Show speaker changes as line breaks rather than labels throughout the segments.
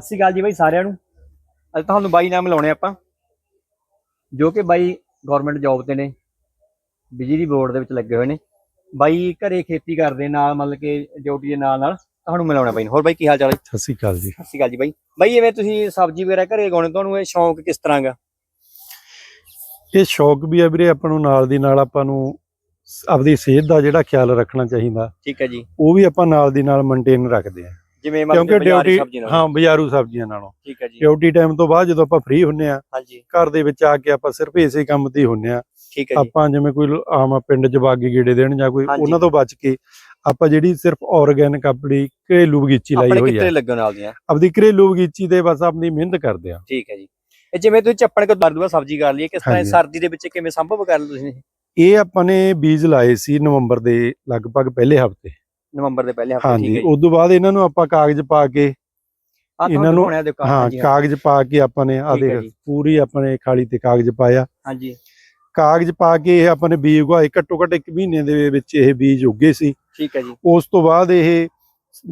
ਸਤਿ ਸ਼੍ਰੀ ਅਕਾਲ ਜੀ ਬਾਈ ਸਾਰਿਆਂ ਨੂੰ। ਅੱਜ ਤੁਹਾਨੂੰ ਬਾਈ ਨਾਮ ਲਾਉਣੇ ਆਪਾਂ ਜੋ ਕਿ ਬਾਈ ਗਵਰਨਮੈਂਟ ਜੌਬ ਤੇ ਨੇ ਬਿਜਲੀ ਬੋਰਡ ਦੇ ਵਿੱਚ ਲੱਗੇ ਹੋਏ ਨੇ। ਬਾਈ ਘਰੇ ਖੇਤੀ ਕਰਦੇ ਨਾਲ ਮਤਲਬ ਕਿ ਡਿਊਟੀ ਦੇ ਨਾਲ ਨਾਲ ਤੁਹਾਨੂੰ ਮਿਲਾਉਣਾ ਬਾਈ। ਹੋਰ ਬਾਈ ਕੀ ਹਾਲ ਚਾਲ ਹੈ?
ਸਤਿ ਸ਼੍ਰੀ ਅਕਾਲ ਜੀ।
ਸਤਿ ਸ਼੍ਰੀ ਅਕਾਲ ਜੀ ਬਾਈ। ਬਾਈ ਜਿਵੇਂ ਤੁਸੀਂ ਸਬਜ਼ੀ ਵਗੈਰਾ ਘਰੇ ਉਗਾਉਣੇ ਤੁਹਾਨੂੰ ਇਹ ਸ਼ੌਂਕ ਕਿਸ ਤਰ੍ਹਾਂ ਦਾ
ਇਹ ਸ਼ੌਕ ਵੀ ਹੈ ਵੀਰੇ ਆਪਾਂ ਨੂੰ ਨਾਲ ਦੀ ਨਾਲ ਆਪਾਂ ਨੂੰ ਆਪਦੀ ਸਿਹਤ ਦਾ ਜਿਹੜਾ ਖਿਆਲ ਰੱਖਣਾ ਚਾਹੀਦਾ।
ਠੀਕ ਹੈ ਜੀ।
ਉਹ ਵੀ ਆਪਾਂ ਨਾਲ ਦੀ ਨਾਲ ਮੇਨਟੇਨ ਰੱਖਦੇ ਆ
ਜਿਵੇਂ ਮਤਲਬ
ਕਿਉਂਕਿ
ਕਿ ਬਾਜ਼ਾਰੀ
ਡਿਊਟੀ
ਸਬਜ਼ੀ ਨਾਲ।
ਹਾਂ ਬਾਜ਼ਾਰੂ ਸਬਜ਼ੀਆਂ ਨਾਲੋਂ।
ਠੀਕ ਹੈ ਜੀ।
ਡਿਊਟੀ ਟਾਈਮ ਤੋਂ ਬਾਅਦ ਜਦੋਂ ਆਪਾਂ ਫ੍ਰੀ ਹੁੰਨੇ ਆ
ਹਾਂਜੀ।
ਘਰ ਦੇ ਵਿੱਚ ਆ ਕੇ ਆਪਾਂ ਸਿਰਫ ਇਸੇ ਕੰਮ ਤੇ ਹੀ ਹੁੰਨੇ ਆ।
ਠੀਕ ਹੈ ਜੀ।
ਆਪਾਂ ਜਿਵੇਂ ਕੋਈ ਲ- ਆਮ ਪਿੰਡ ਚ ਬਾਗੀ ਗੇੜੇ ਦੇਣ ਜਾਂ ਕੋਈ
ਹਾਂਜੀ।
ਉਹਨਾਂ ਤੋਂ ਬਚ ਕੇ ਆਪਾਂ ਜਿਹੜੀ ਸਿਰਫ ਆਰਗੈਨਿਕ ਆਪਣੀ ਘਰੇਲੂ ਬਗੀਚੀ ਲਾਈ
ਆਪਣੇ
ਹੋਈ
ਕਿੱਤੇ
ਹੈ
ਲੱਗਣ ਨਾਲ ਦੀਆਂ।
ਆਪਦੀ ਘਰੇਲੂ ਬਗੀਚੀ ਤੇ ਬਸ ਆਪਣੀ ਮਿਹਨਤ ਕਰਦੇ ਆ।
ਠੀਕ ਹੈ ਜੀ। ਇਹ ਜਿਵੇਂ ਤੁਸੀਂ ਚੱਪਣ ਕੋ ਦਰਦੂਆ ਸਬਜ਼ੀ ਕਰ ਲਈ ਹੈ, ਕਿਸ ਤਰ੍ਹਾਂ ਇਹ
ਹਾਂਜੀ।
ਸਰਦੀ ਦੇ ਵਿੱਚ ਕਿਵੇਂ ਸੰਭਵ ਕਰ ਲਓ ਤੁਸੀਂ?
ਇਹ ਆਪਾਂ ਨੇ ਬੀਜ ਲਾਏ ਸੀ ਨਵੰਬਰ ਦੇ ਲਗਭਗ ਪਹਿਲੇ ਹਫ਼ਤੇ।
ਨਵੰਬਰ ਦੇ ਪਹਿਲੇ ਹਫ਼ਤੇ ਠੀਕ
ਹਾਂਜੀ
ਹੈ
ਉਸ ਤੋਂ ਬਾਅਦ ਇਹਨਾਂ ਨੂੰ ਆਪਾਂ ਕਾਗਜ਼ ਪਾ ਕੇ
ਤੁਹਾਨੂੰ
ਇਹਨਾਂ ਨੂੰ- ਹਾਂ ਕਾਗਜ਼ ਪਾ ਕੇ ਆਪਾਂ ਨੇ ਆ
ਠੀਕ ਹੈ
ਦੇਖ
ਜੀ।
ਪੂਰੀ ਆਪਣੇ ਖਾਲੀ ਤੇ ਕਾਗਜ਼ ਪਾਇਆ।
ਹਾਂਜੀ।
ਕਾਗਜ਼ ਪਾ ਕੇ ਇਹ ਆਪਾਂ ਨੇ ਬੀਜ ਉਗਾਏ ਘੱਟੋ ਘੱਟ 1 ਮਹੀਨੇ ਦੇ ਵਿੱਚ ਇਹ ਬੀਜ ਉੱਗੇ ਸੀ।
ਠੀਕ ਹੈ ਜੀ।
ਉਸ ਤੋਂ ਬਾਅਦ ਇਹ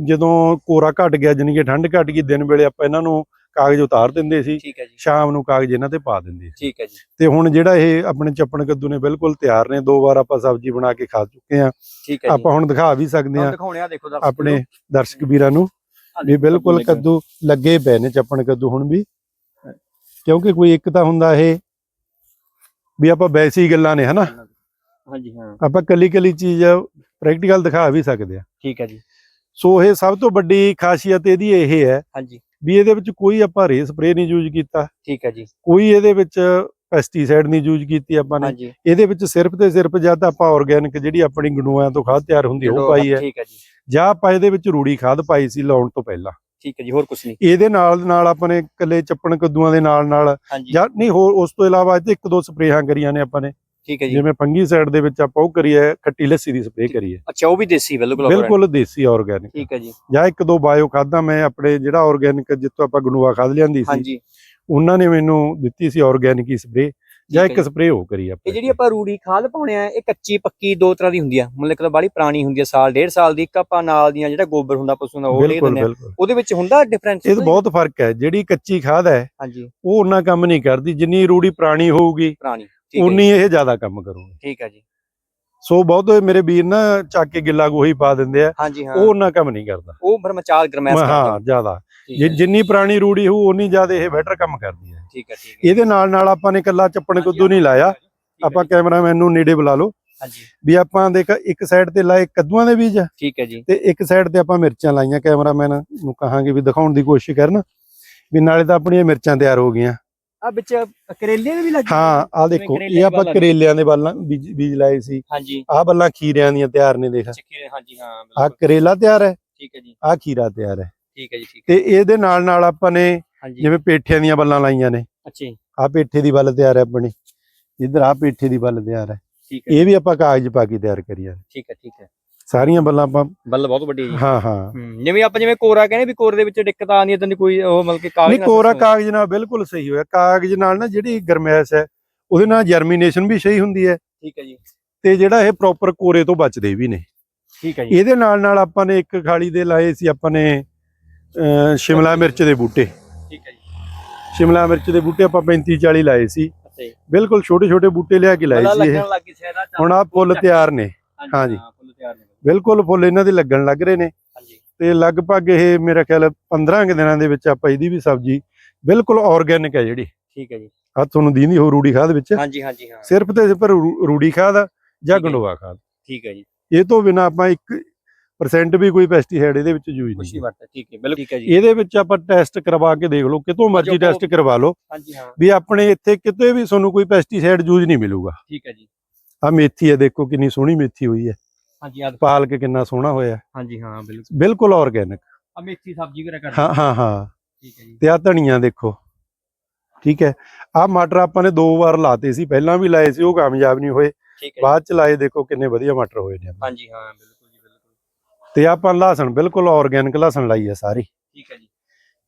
ਜਦੋਂ ਕੋਰਾ ਘਟ ਗਿਆ ਜਾਣੀ ਕਿ ਠੰਡ ਘਟ ਗਈ ਦਿਨ ਵੇਲੇ ਆਪਾਂ ਇਹਨਾਂ ਨੂੰ ਕਾਗਜ਼ ਉਤਾਰ ਦਿੰਦੇ ਸੀ
ਠੀਕ ਹੈ ਜੀ।
ਸ਼ਾਮ ਨੂੰ ਕਾਗਜ਼ ਇਹਨਾਂ ਤੇ ਪਾ ਦਿੰਦੇ ਸੀ।
ਠੀਕ ਹੈ ਜੀ।
ਤੇ ਹੁਣ ਜਿਹੜਾ ਇਹ ਆਪਣੇ ਚੱਪਣ ਕੱਦੂ ਨੇ ਬਿਲਕੁਲ ਤਿਆਰ ਨੇ ਦੋ ਵਾਰ ਆਪਾਂ ਸਬਜ਼ੀ ਬਣਾ ਕੇ ਖਾ ਚੁੱਕੇ ਆ
ਠੀਕ ਹੈ ਜੀ।
ਆਪਾਂ ਹੁਣ ਦਿਖਾ ਵੀ ਸਕਦੇ ਆ
ਦਿਖਾਉਣੇ ਆ ਦੇਖੋ ਦਰਸ਼ਕ
ਆਪਣੇ ਦਰਸ਼ਕ ਵੀਰਾਂ ਨੂੰ ਵੀ ਬਿਲਕੁਲ ਕੱਦੂ ਲੱਗੇ ਪਏ ਨੇ ਚੱਪਣ ਕੱਦੂ ਹੁਣ ਵੀ। ਕਿਉਂਕਿ ਕੋਈ ਇੱਕ ਤਾਂ ਹੁੰਦਾ ਇਹ ਵੀ ਆਪਾਂ ਵੈਸੀ ਗੱਲਾਂ ਨੇ ਹਨਾ?
ਹਾਂਜੀ ਹਾਂ।
ਆਪਾਂ ਕੱਲੀ ਕੱਲੀ ਚੀਜ਼ ਪ੍ਰੈਕਟੀਕਲ ਦਿਖਾ ਵੀ ਸਕਦੇ ਆ
ਠੀਕ ਹੈ ਜੀ।
ਸੋ ਇਹ ਸਭ ਤੋਂ ਵੱਡੀ ਖਾਸੀਅਤ ਇਹਦੀ ਇਹ ਹੈ
ਹਾਂਜੀ।
ਵੀ ਇਹਦੇ ਵਿੱਚ ਕੋਈ ਆਪਾਂ ਰੇ ਸਪਰੇ ਨਹੀਂ ਯੂਜ਼ ਕੀਤਾ।
ਠੀਕ ਹੈ ਜੀ।
ਕੋਈ ਇਹਦੇ ਵਿੱਚ ਪੈਸਟੀਸਾਈਡ ਨਹੀਂ ਯੂਜ਼ ਕੀਤੀ ਆਪਾਂ ਨੇ। ਇਹਦੇ ਵਿੱਚ ਸਿਰਫ ਤੇ ਸਿਰਫ ਜਾਂ ਤਾਂ ਆਪਾਂ ਆਰਗੈਨਿਕ ਜਿਹੜੀ ਆਪਣੀ ਗੰਡੂਆਂ ਤੋਂ ਖਾਦ ਤਿਆਰ ਹੁੰਦੀ ਉਹ ਪਾਈ ਹੈ।
ਠੀਕ ਹੈ ਜੀ।
ਜਾਂ ਆਪਾਂ ਇਹਦੇ ਵਿੱਚ ਰੂੜੀ ਖਾਦ ਪਾਈ ਸੀ ਲਾਉਣ ਤੋਂ ਪਹਿਲਾਂ।
ਠੀਕ ਹੈ ਜੀ ਹੋਰ ਕੁਝ ਨਹੀਂ।
ਇਹਦੇ ਨਾਲ ਨਾਲ ਆਪਾਂ ਨੇ ਇਕੱਲੇ ਚੱਪਣ ਕੱਦੂਆਂ ਦੇ ਨਾਲ ਨਾਲ ਜਾਂ ਨਹੀਂ ਹੋਰ ਉਸ ਤੋਂ ਇਲਾਵਾ ਇੱਥੇ ਇੱਕ ਦੋ ਸਪਰੇਹਾਂ ਕਰੀਆਂ ਨੇ ਆਪਾਂ ਨੇ।
ਠੀਕ ਹੈ ਜੀ।
ਜਿਵੇਂ ਫੰਗੀ ਸਾਈਡ ਦੇ ਵਿੱਚ ਆਪਾਂ ਉਹ ਕਰੀਏ ਖੱਟੀ ਲੱਸੀ ਦੀ ਸਪਰੇਅ ਕਰੀਏ।
ਅੱਛਾ ਉਹ ਵੀ ਦੇਸੀ ਬਿਲਕੁਲ।
ਬਿਲਕੁਲ ਦੇਸੀ ਆਰਗੈਨਿਕ
ਠੀਕ ਹੈ ਜੀ।
ਜਾਂ ਇੱਕ ਦੋ ਬਾਇਓ ਖਾਦਾਂ ਮੈਂ ਆਪਣੇ ਜਿਹੜਾ ਆਰਗੈਨਿਕ ਜਿੱਥੋਂ ਆਪਾਂ ਗੰਡੂਆ ਖਾਦ ਲਿਆਂਦੀ ਸੀ
ਹਾਂਜੀ।
ਉਹਨਾਂ ਨੇ ਮੈਨੂੰ ਦਿੱਤੀ ਸੀ ਆਰਗੈਨਿਕ ਹੀ ਸਪਰੇਅ ਜਾਂ
ਹੈ
ਇੱਕ। ਸਪਰੇਅ ਉਹ ਕਰੀ
ਇਹ
ਆਪਾਂ
ਜਿਹੜੀ ਆਪਾਂ ਰੂੜੀ ਖਾਦ ਪਾਉਣੇ ਆ ਇਹ ਕੱਚੀ ਪੱਕੀ ਦੋ ਤਰ੍ਹਾਂ ਦੀ ਹੁੰਦੀ ਆ। ਮਤਲਬ ਇੱਕ ਤਾਂ ਬਾੜੀ ਪੁਰਾਣੀ ਹੁੰਦੀ ਆ ਸਾਲ ਡੇਢ ਸਾਲ ਦੀ ਇੱਕ ਆਪਾਂ ਨਾਲ ਦੀਆਂ ਜਿਹੜਾ ਗੋਬਰ ਹੁੰਦਾ ਪਸ਼ੂ ਦਾ ਉਹ ਲੈ
ਬਿਲਕੁਲ
ਦਿੰਦੇ ਆ। ਉਹਦੇ ਵਿੱਚ ਹੁੰਦਾ ਡਿਫਰੈਂਸ
ਇਹ ਬਹੁਤ ਫ਼ਰਕ ਹੈ। ਜਿਹੜੀ ਕੱਚੀ ਖਾਦ ਹੈ
ਹਾਂਜੀ।
ਉਹ ਉਹਨਾਂ ਕੰਮ ਨਹੀਂ ਕਰਦੀ। ਜਿੰਨੀ ਰੂੜੀ ਪੁਰਾਣੀ ਹੋਊਗੀ
ਪੁਰਾਣੀ। ਹੈ
ਉਨੀ ਇਹ ਜ਼ਿਆਦਾ ਕੰਮ ਕਰੂਗੀ।
ਠੀਕ ਹੈ ਜੀ।
ਸੋ ਬਹੁਤ ਮੇਰੇ ਵੀਰ ਨਾ ਚੱਕ ਕੇ ਗਿੱਲਾ ਗੋਹੀ ਪਾ ਦਿੰਦੇ ਆ।
ਹਾਂਜੀ ਹਾਂ।
ਉਹ ਉਹਨਾਂ ਕੰਮ ਨਹੀਂ ਕਰਦਾ।
ਉਹ ਫਿਰ ਮਚਾਲ ਗਰਮੈਸ਼
ਹਾਂ
ਕਰਦੇ
ਜ਼ਿਆਦਾ।
ਹੈ,
ਜਿੰਨੀ ਪੁਰਾਣੀ ਰੂੜੀ ਹੋਊ ਉਨੀ ਜ਼ਿਆਦਾ ਇਹ ਬੈਟਰ ਕੰਮ ਕਰਦੀ ਹੈ।
ਠੀਕ ਹੈ ਠੀਕ ਹੈ।
ਇਹਦੇ ਨਾਲ ਨਾਲ ਆਪਾਂ ਨੇ ਕੱਲਾ ਚੱਪਣ ਕੱਦੂ ਨਹੀਂ ਲਾਇਆ।
ਹੈ
ਆਪਾਂ ਕੈਮਰਾਮੈਨ ਨੂੰ ਨੇੜੇ ਬੁਲਾ ਲਓ।
ਹਾਂਜੀ।
ਵੀ ਆਪਾਂ ਦੇਖ ਇੱਕ ਸਾਈਡ ਤੇ ਲਾਏ ਕੱਦੂਆਂ ਦੇ ਬੀਜ।
ਠੀਕ ਹੈ ਜੀ।
ਤੇ ਇੱਕ ਸਾਈਡ ਤੇ ਆਪਾਂ ਮਿਰਚਾਂ ਲਾਈਆਂ। ਕੈਮਰਾਮੈਨ ਨੂੰ ਕਹਾਂਗੇ ਵੀ ਦਿਖਾਉਣ ਦੀ ਕੋਸ਼ਿਸ਼ ਕਰਨ। ਵੀ ਨਾਲੇ ਤਾਂ ਆਪਣੀਆਂ ਮਿਰਚਾਂ ਤਿਆਰ ਹੋ ਗਈਆਂ।
ਆ ਵਿੱਚ ਕਰੇਲੇ ਵੀ ਲੱਗੇ
ਹਾਂ ਆ ਦੇਖੋ ਇਹ ਆਪਾਂ ਕਰੇਲਿਆਂ ਦੇ ਬੱਲਾਂ ਬੀਜ ਬੀਜ ਲਾਏ ਸੀ।
ਹਾਂਜੀ।
ਆਹ ਬੱਲਾਂ ਖੀਰਿਆਂ ਦੀਆਂ ਤਿਆਰ ਨੇ ਦੇਖ।
ਹਾਂਜੀ ਹਾਂ ਬਿਲਕੁਲ।
ਕਰੇਲਾ ਤਿਆਰ ਹੈ।
ਠੀਕ ਹੈ ਜੀ।
ਆਹ ਖੀਰਾ ਤਿਆਰ ਹੈ।
ਠੀਕ ਹੈ ਜੀ ਠੀਕ ਹੈ।
ਤੇ ਇਹਦੇ ਨਾਲ ਨਾਲ ਆਪਾਂ ਨੇ ਜਿਵੇਂ ਪੇਠਿਆਂ ਦੀਆਂ ਬੱਲਾਂ ਲਾਈਆਂ ਨੇ।
ਅੱਛਾ
ਆਹ ਪੇਠੇ ਦੀ ਬੱਲ ਤਿਆਰ ਹੈ ਆਪਣੀ। ਇਧਰ ਆਹ ਪੇਠੇ ਦੀ ਬੱਲ ਤਿਆਰ ਹੈ।
ਠੀਕ ਹੈ।
ਇਹ ਵੀ ਆਪਾਂ ਕਾਗਜ਼ ਪਾ ਕੇ ਤਿਆਰ ਕਰੀਆਂ।
ਠੀਕ ਹੈ ਠੀਕ ਹੈ।
ਸਾਰੀਆਂ ਬੱਲਾਂ ਆਪਾਂ
ਬੱਲ ਬਹੁਤ ਵੱਡੀ ਹੈ ਜੀ।
ਹਾਂ ਹਾਂ।
ਹੂੰ, ਜਿਵੇਂ ਆਪਾਂ ਜਿਵੇਂ ਕੋਰਾ ਕਹਿੰਦੇ ਵੀ ਕੋਰੇ ਦੇ ਵਿੱਚ ਦਿੱਕਤ ਆਉਂਦੀ ਹੈ ਤਾਂ ਕੋਈ ਉਹ ਮਤਲਬ ਕਿ ਕਾਗਜ਼
ਨਹੀਂ
ਨਾਲ
ਕੋਰਾ ਕਾਗਜ਼ ਨਾਲ ਬਿਲਕੁਲ ਸਹੀ ਹੋਇਆ। ਕਾਗਜ਼ ਨਾਲ ਨਾ ਜਿਹੜੀ ਗਰਮੈਸ਼ ਹੈ ਉਹਦੇ ਨਾਲ ਜਰਮੀਨੇਸ਼ਨ ਵੀ ਸਹੀ ਹੁੰਦੀ ਹੈ।
ਠੀਕ ਹੈ ਜੀ।
ਤੇ ਜਿਹੜਾ ਇਹ ਪ੍ਰੋਪਰ ਕੋਰੇ ਤੋਂ ਬਚਦੇ ਵੀ ਨੇ।
ਠੀਕ ਹੈ ਜੀ।
ਇਹਦੇ ਨਾਲ ਨਾਲ ਆਪਾਂ ਨੇ ਇੱਕ ਖਾਲੀ ਦੇ ਲਾਏ ਸੀ ਆਪਾਂ ਨੇ ਅਹ, ਸ਼ਿਮਲਾ ਮਿਰਚ ਦੇ ਬੂਟੇ।
ਠੀਕ ਹੈ ਜੀ।
ਸ਼ਿਮਲਾ ਮਿਰਚ ਦੇ ਬੂਟੇ ਆਪਾਂ 35 40 ਲਾਏ ਸੀ।
ਅੱਛਾ ਜੀ।
ਬਿਲਕੁਲ ਛੋਟੇ ਛੋਟੇ ਬੂਟੇ ਲਿਆ ਕੇ ਲਾਏ
ਬੱਲਾ
ਸੀ ਇਹ।
ਲੱਗਣ ਲੱਗੀ ਸ਼ਾਇਦ ਆ
ਹੁਣ ਆ ਫੁੱਲ ਤਿਆਰ ਨੇ। ਹਾਂਜੀ।
ਤਿਆਰ ਨੇ
ਬਿਲਕੁਲ ਫੁੱਲ ਇਹਨਾਂ ਦੇ ਲੱਗਣ ਲੱਗ ਰਹੇ ਨੇ। ਤੇ ਲਗਭਗ ਇਹ ਮੇਰਾ ਖਿਆਲ 15 ਕੁ ਦਿਨਾਂ ਦੇ ਵਿੱਚ ਆਪਾਂ ਇਹਦੀ ਵੀ ਸਬਜ਼ੀ ਬਿਲਕੁਲ ਆਰਗੈਨਿਕ ਹੈ ਜਿਹੜੀ।
ਠੀਕ ਹੈ ਜੀ।
ਆ ਤੁਹਾਨੂੰ ਦੀਂਦੀ ਹੋ ਰੂੜੀ ਖਾਦ ਵਿੱਚ।
ਹਾਂਜੀ ਹਾਂਜੀ ਹਾਂ।
ਸਿਰਫ ਤੇ ਸਿਰਫ ਰੂੜੀ ਖਾਦ ਜਾਂ। ਗੰਡੋਆ ਖਾਦ।
ਠੀਕ ਹੈ ਜੀ।
ਇਹ ਤੋਂ ਬਿਨਾ ਆਪਾਂ 1% ਵੀ ਕੋਈ ਪੈਸਟੀਸਾਈਡ ਇਹਦੇ ਵਿੱਚ ਯੂਜ਼ ਨਹੀਂ
ਵਰਤ ਠੀਕ ਹੈ ਬਿਲਕੁਲ ਠੀਕ ਹੈ ਜੀ।
ਇਹਦੇ ਵਿੱਚ ਆਪਾਂ ਟੈਸਟ ਕਰਵਾ ਕੇ ਦੇਖ ਲਓ ਕਿਤੋਂ ਮਰਜ਼ੀ ਟੈਸਟ ਕਰਵਾ ਲਓ
ਹਾਂਜੀ ਹਾਂ।
ਵੀ ਆਪਣੇ ਇੱਥੇ ਕਿਤੇ ਵੀ ਤੁਹਾਨੂੰ ਕੋਈ ਪੈਸਟੀਸਾਈਡ ਯੂਜ਼ ਨਹੀਂ ਮਿਲੂਗਾ।
ਠੀਕ ਹੈ ਜੀ।
ਆ ਮੇਥੀ ਹੈ ਦੇਖੋ ਕਿੰਨੀ ਸੋਹਣੀ ਮੇਥੀ ਹੋਈ ਹੈ।
ਹਾਂਜੀ ਆ
ਪਾਲਕ ਕਿੰਨਾ ਸੋਹਣਾ ਹੋਇਆ।
ਹਾਂਜੀ ਹਾਂ ਬਿਲਕੁਲ।
ਬਿਲਕੁਲ ਆਰਗੈਨਿਕ
ਆ ਮੇਥੀ ਸਬਜ਼ੀ ਵਗੈਰਾ ਕਰ
ਹਾਂ ਹਾਂ ਹਾਂ।
ਠੀਕ ਹੈ ਜੀ।
ਤੇ ਆ ਧਨੀਆ ਦੇਖੋ। ਠੀਕ ਹੈ। ਆ ਮਟਰ ਆਪਾਂ ਨੇ ਦੋ ਵਾਰ ਲਾਤੇ ਸੀ। ਪਹਿਲਾਂ ਵੀ ਲਾਏ ਸੀ ਉਹ ਕਾਮਯਾਬ ਨਹੀਂ ਹੋਏ। ਬਾਅਦ ਚ ਲਾਏ ਦੇਖੋ ਕਿੰਨੇ ਵਧੀਆ ਮਟਰ ਹੋਏ ਨੇ।
ਹਾਂਜੀ ਹਾਂ ਬਿਲਕੁਲ ਜੀ ਬਿਲਕੁਲ।
ਤੇ ਆਪਾਂ ਲਹਸਣ ਬਿਲਕੁਲ ਆਰਗੈਨਿਕ ਲਹਸਣ ਲਾਈ ਹੈ ਸਾਰੀ।
ਠੀਕ ਹੈ ਜੀ।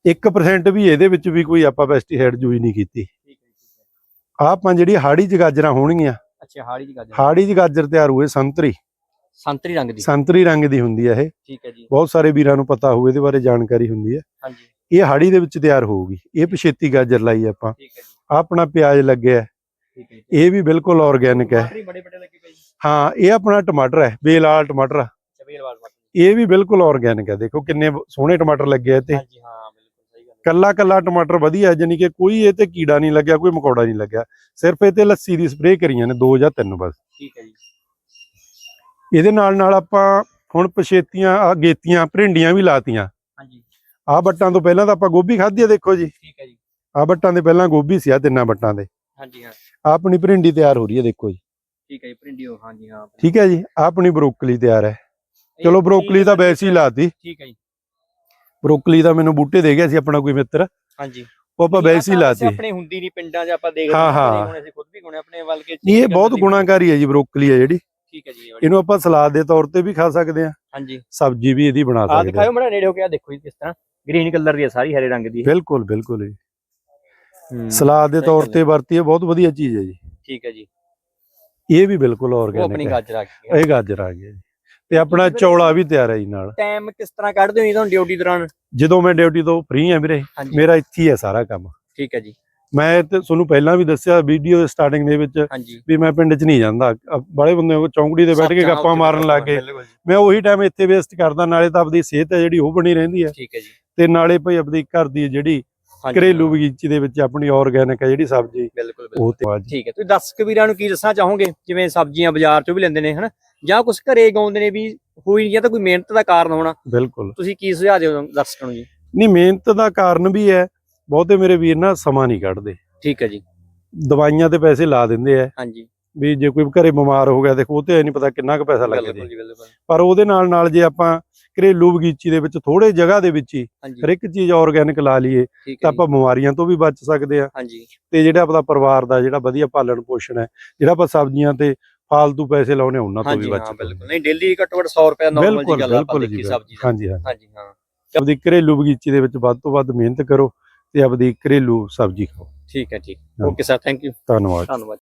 1% ਵੀ ਇਹਦੇ ਵਿੱਚ ਵੀ ਕੋਈ ਆਪਾਂ ਪੈਸਟੀਸਾਈਡ ਯੂਜ਼ ਨਹੀਂ ਕੀਤੀ।
ਠੀਕ ਹੈ ਠੀਕ ਹੈ।
ਆਪਾਂ ਜਿਹੜੀ ਹਾੜੀ ਚ ਗਾਜਰਾਂ ਹੋਣਗੀਆਂ।
ਅੱਛਾ ਹਾੜੀ ਗਾਜਰ।
ਹਾੜੀ ਚ ਗਾਜਰ ਤਿਆਰ ਹੋਏ ਸੰਤਰੀ।
ਸੰਤਰੀ ਰੰਗ ਦੀ।
ਸੰਤਰੀ ਰੰਗ ਦੀ ਹੁੰਦੀ ਹੈ ਇਹ।
ਠੀਕ ਹੈ ਜੀ।
ਬਹੁਤ ਸਾਰੇ ਵੀਰਾਂ ਨੂੰ ਪਤਾ ਹੋਊ ਇਹਦੇ ਬਾਰੇ ਜਾਣਕਾਰੀ ਹੁੰਦੀ ਹੈ
ਹਾਂਜੀ।
ਇਹ ਹਾੜੀ ਦੇ ਵਿੱਚ ਤਿਆਰ ਹੋਊਗੀ। ਇਹ ਪਛੇਤੀ ਗਾਜਰ ਲਾਈ ਆਪਾਂ।
ਠੀਕ ਹੈ ਜੀ।
ਆਪਣਾ ਪਿਆਜ਼ ਲੱਗਿਆ।
ਠੀਕ ਹੈ ਜੀ।
ਇਹ ਵੀ ਬਿਲਕੁਲ ਆਰਗੈਨਿਕ ਹੈ।
ਹੀ ਬੜੇ ਬੜੇ ਲੱਗੇ ਪਏ ਜੀ।
ਹਾਂ ਇਹ ਆਪਣਾ ਟਮਾਟਰ ਹੈ ਬੇਲ ਵਾਲਾ ਟਮਾਟਰ
ਚਬੇਲ ਵਾਲ ਮਤ
ਇਹ ਵੀ ਬਿਲਕੁਲ ਆਰਗੈਨਿਕ ਹੈ। ਦੇਖੋ ਕਿੰਨੇ ਸੋਹਣੇ ਟਮਾਟਰ ਲੱਗੇ ਆ ਤੇ
ਹਾਂਜੀ ਹਾਂ ਬਿਲਕੁਲ ਸਹੀ ਗੱਲ ਹੈ।
ਕੱਲਾ ਕੱਲਾ ਟਮਾਟਰ ਵਧੀਆ ਜਾਨੀ ਕਿ ਕੋਈ ਇਹ ਤੇ ਕੀੜਾ ਨਹੀਂ ਲੱਗਿਆ ਕੋਈ ਮਕੌੜਾ ਨਹੀਂ ਲੱਗਿਆ। ਸਿਰਫ ਇਹ ਤੇ ਲੱਸੀ ਦੀ ਸਪਰੇਅ ਕਰੀਆਂ ਨੇ ਦੋ ਜਾਂ ਤਿੰਨ ਬਸ।
ਠੀਕ ਹੈ ਜੀ।
ਇਹਦੇ ਨਾਲ ਨਾਲ ਆਪਾਂ ਹੁਣ ਪਛੇਤੀਆਂ ਆ ਗੇਤੀਆਂ ਭਿੰਡੀਆਂ ਵੀ ਲਾਤੀਆਂ।
ਹਾਂਜੀ।
ਆਹ ਬੱਟਾਂ ਤੋਂ ਪਹਿਲਾਂ ਤਾਂ ਆਪਾਂ ਗੋਭੀ ਖਾਧੀ ਆ ਦੇਖੋ ਜੀ।
ਠੀਕ ਹੈ ਜੀ।
ਆਹ ਬੱਟਾਂ ਦੇ ਪਹਿਲਾਂ ਗੋਭੀ ਸੀ ਆ ਤਿੰਨਾਂ ਬੱਟਾਂ ਦੇ।
ਹਾਂਜੀ ਹਾਂ।
ਆਹ ਆਪਣੀ ਭਿੰਡੀ ਤਿਆਰ ਹੋ ਰਹੀ ਹੈ ਦੇਖੋ ਜੀ।
ਠੀਕ ਹੈ ਜੀ ਪ੍ਰਿੰਡੀਓ ਹਾਂਜੀ ਹਾਂ।
ਠੀਕ ਹੈ ਜੀ ਆਹ ਆਪਣੀ ਬਰੋਕਲੀ ਤਿਆਰ ਹੈ। ਚਲੋ ਬਰੋਕਲੀ
ਹੈ
ਤਾਂ ਵੈਸੇ ਹੀ ਲਾਤੀ।
ਠੀਕ ਹੈ ਜੀ।
ਬਰੋਕਲੀ ਦਾ ਮੈਨੂੰ ਬੂਟੇ ਦੇ ਗਿਆ ਸੀ ਆਪਣਾ ਕੋਈ ਮਿੱਤਰ।
ਹਾਂਜੀ।
ਉਹ ਆਪਾਂ ਵੈਸੇ ਹੀ ਲਾਤੀ।
ਆਪਣੇ ਹੁੰਦੀ ਨਹੀਂ ਪਿੰਡਾਂ 'ਚ ਆਪਾਂ ਦੇਖਦੇ
ਹਾਂ, ਹਾਂ।
ਹੁਣ ਅਸੀਂ ਖੁਦ ਵੀ ਗੁਣੇ ਆਪਣੇ ਵੱਲ ਕੇ
ਇਹ ਬਹੁਤ ਗੁਣਾਕਾਰੀ ਹੈ ਜੀ ਬਰੋਕਲੀ ਹੈ ਜਿਹੜੀ।
ਠੀਕ ਹੈ ਜੀ ਇਹ ਵਾਲੀ।
ਇਹਨੂੰ ਆਪਾਂ ਸਲਾਦ ਦੇ ਤੌਰ ਤੇ ਵੀ ਖਾ ਸਕਦੇ ਹਾਂ।
ਹਾਂਜੀ।
ਸਬਜ਼ੀ ਵੀ ਇਹਦੀ ਬਣਾ
ਆ
ਸਕਦੇ ਹਾਂ।
ਦਿਖਾਓ ਮੜਾ ਨੇੜੇ ਹੋ ਕੇ ਆ ਦੇਖੋ ਜੀ ਕਿਸ ਤਰ੍ਹਾਂ। ਗ੍ਰੀਨ ਕਲਰ ਦੀ ਹੈ ਸਾਰੀ ਹਰੇ ਰੰਗ ਦੀ।
ਬਿਲਕੁਲ ਬਿਲਕੁਲ ਜੀ।
ਹੂੰ,
ਸਲਾਦ ਦੇ
ਸਹੀ
ਤੌਰ
ਗੱਲ
ਤੇ ਵਰਤੀ ਇਹ ਬਹੁਤ ਵਧੀਆ ਚੀਜ਼ ਹੈ ਜੀ।
ਠੀਕ ਹੈ ਜੀ।
ਇਹ ਵੀ ਬਿਲਕੁਲ
ਉਹ ਆਪਣੀ
ਆਰਗੈਨਿਕ ਹੈ।
ਗਾਜਰ ਆ ਗਈ
ਇਹ ਗਾਜਰ ਆ ਗਿਆ ਜੀ। ਤੇ ਆਪਣਾ ਚੌਲਾ ਵੀ ਤਿਆਰ ਹੈ ਜੀ ਨਾਲ।
ਟਾਈਮ ਕਿਸ ਤਰ੍ਹਾਂ ਕੱਢਦੇ ਹੋ ਜੀ ਤੁਹਾਨੂੰ ਡਿਊਟੀ ਦੌਰਾਨ?
ਜਦੋਂ ਮੈਂ ਡਿਊਟੀ ਤੋਂ ਫ੍ਰੀ ਹਾਂ ਵੀਰੇ
ਹਾਂਜੀ।
ਮੇਰਾ ਇੱਥੇ ਹੀ ਹੈ ਸਾਰਾ ਕੰਮ।
ਠੀਕ ਹੈ ਜੀ।
ਮੈਂ ਤੇ ਤੁਹਾਨੂੰ ਪਹਿਲਾਂ ਵੀ ਦੱਸਿਆ ਵੀਡੀਓ ਸਟਾਰਟਿੰਗ ਦੇ ਵਿੱਚ ਵੀ ਮੈਂ ਪਿੰਡ 'ਚ ਨਹੀਂ ਜਾਂਦਾ। ਬੜੇ ਬੰਦੇ ਚੌਂਕੜੀ ਤੇ ਬੈਠ ਕੇ ਗੱਪਾਂ ਮਾਰਨ ਲੱਗ। ਗਏ ਮੈਂ ਉਹੀ ਟਾਈਮ ਇੱਥੇ ਵੇਸਟ ਕਰਦਾ ਨਾਲੇ ਤਾਂ ਆਪਣੀ ਸਿਹਤ ਹੈ ਜਿਹੜੀ ਉਹ ਬਣੀ ਰਹਿੰਦੀ ਹੈ।
ਠੀਕ ਹੈ ਜੀ।
ਤੇ ਨਾਲੇ ਭਈ ਆਪਣੀ ਘਰ ਦੀ ਜਿਹੜੀ ਘਰੇਲੂ ਬਗੀਚੀ ਦੇ ਵਿੱਚ ਆਪਣੀ ਆਰਗੈਨਿਕ ਹੈ ਜਿਹੜੀ ਸਬਜ਼ੀ
ਬਿਲਕੁਲ ਠੀਕ ਹੈ। ਤੁਸੀਂ ਦੱਸ ਕੇ ਵੀਰਾਂ ਨੂੰ ਕੀ ਦੱਸਣਾ ਚਾਹੋਗੇ? ਜਿਵੇਂ ਸਬਜ਼ੀਆਂ ਬਾਜ਼ਾਰ ਚੋਂ ਵੀ ਲੈਂਦੇ ਨੇ ਹਨਾ? ਜਾਂ ਕੁਝ ਘਰੇ ਗਾਉਂਦੇ ਨੇ ਵੀ ਹੋਈ ਜਾਂ ਤਾਂ ਕੋਈ ਮਿਹਨਤ ਦਾ ਕਾਰਨ ਹੋਣਾ।
ਬਿਲਕੁਲ।
ਤੁਸੀਂ ਕੀ ਸੁਝਾਅ ਦਿਓ ਦਰਸ਼ਕਾਂ ਨੂੰ ਜੀ।
ਨਹੀਂ ਮਿਹਨਤ ਦਾ ਕਾਰਨ ਵੀ ਹੈ ਬਹੁਤੇ ਮੇਰੇ ਵੀਰ ਨਾ ਸਮਾਂ ਨਹੀਂ ਕੱਢਦੇ।
ਠੀਕ ਹੈ ਜੀ।
ਦਵਾਈਆਂ ਤੇ ਪੈਸੇ ਲਾ ਦਿੰਦੇ ਆ।
ਹਾਂਜੀ।
ਵੀ ਜੇ ਕੋਈ ਘਰੇ ਬਿਮਾਰ ਹੋ ਗਿਆ ਦੇਖੋ ਉਹ ਤੇ ਨਹੀਂ ਪਤਾ ਕਿੰਨਾ ਕੁ ਪੈਸਾ ਲੱਗ ਜੇ ਪਰ ਉਹਦੇ ਨਾਲ ਨਾਲ ਜੇ ਆਪਾਂ ਘਰੇਲੂ ਬਗੀਚੀ ਦੇ ਵਿੱਚ ਥੋੜੇ ਜਗ੍ਹਾ ਦੇ ਵਿੱਚ ਹੀ ਹਰ ਇੱਕ ਚੀਜ਼ ਆਰਗੈਨਿਕ ਲਾ ਲਈਏ ਤਾਂ ਆਪਾਂ ਬਿਮਾਰੀਆਂ ਤੋਂ ਵੀ ਬਚ ਸਕਦੇ ਆ
ਹਾਂਜੀ।
ਤੇ ਜਿਹੜਾ ਆਪਣਾ ਪਰਿਵਾਰ ਦਾ ਜਿਹੜਾ ਵਧੀਆ ਪਾਲਣ ਪੋਸ਼ਣ ਹੈ ਜਿਹੜਾ ਆਪਾਂ ਸਬਜ਼ੀਆਂ ਤੇ ਫਾਲਤੂ ਪੈਸੇ ਲਾਉਣੇ ਉਹਨਾਂ ਤੋਂ ਵੀ ਬਚ
ਹਾਂ ਬਿਲਕੁਲ। ਨਹੀਂ ਡੇਲੀ ਘੱਟੋ ਘੱਟ 100 ਰੁਪਏ ਨਾਰਮਲ ਜੀ ਗੱਲ ਆਪਾਂ ਦੇਖੀ ਸਬਜ਼ੀ
ਹਾਂਜੀ ਹਾਂ
ਹਾਂਜੀ ਹਾਂ।
ਆਪਦੀ ਘਰੇਲੂ ਬਗੀਚੀ ਦੇ ਵਿੱਚ ਵੱਧ ਤੋਂ ਵੱਧ ਮਿਹਨਤ ਕਰੋ। ਤੇ ਆਪਦੀ ਘਰੇਲੂ ਸਬਜ਼ੀ ਖਾਓ।
ਠੀਕ ਹੈ ਠੀਕ
ਹਾਂ।
ਓਕੇ ਸਰ ਥੈਂਕ ਯੂ
ਧੰਨਵਾਦ।
ਧੰਨਵਾਦ।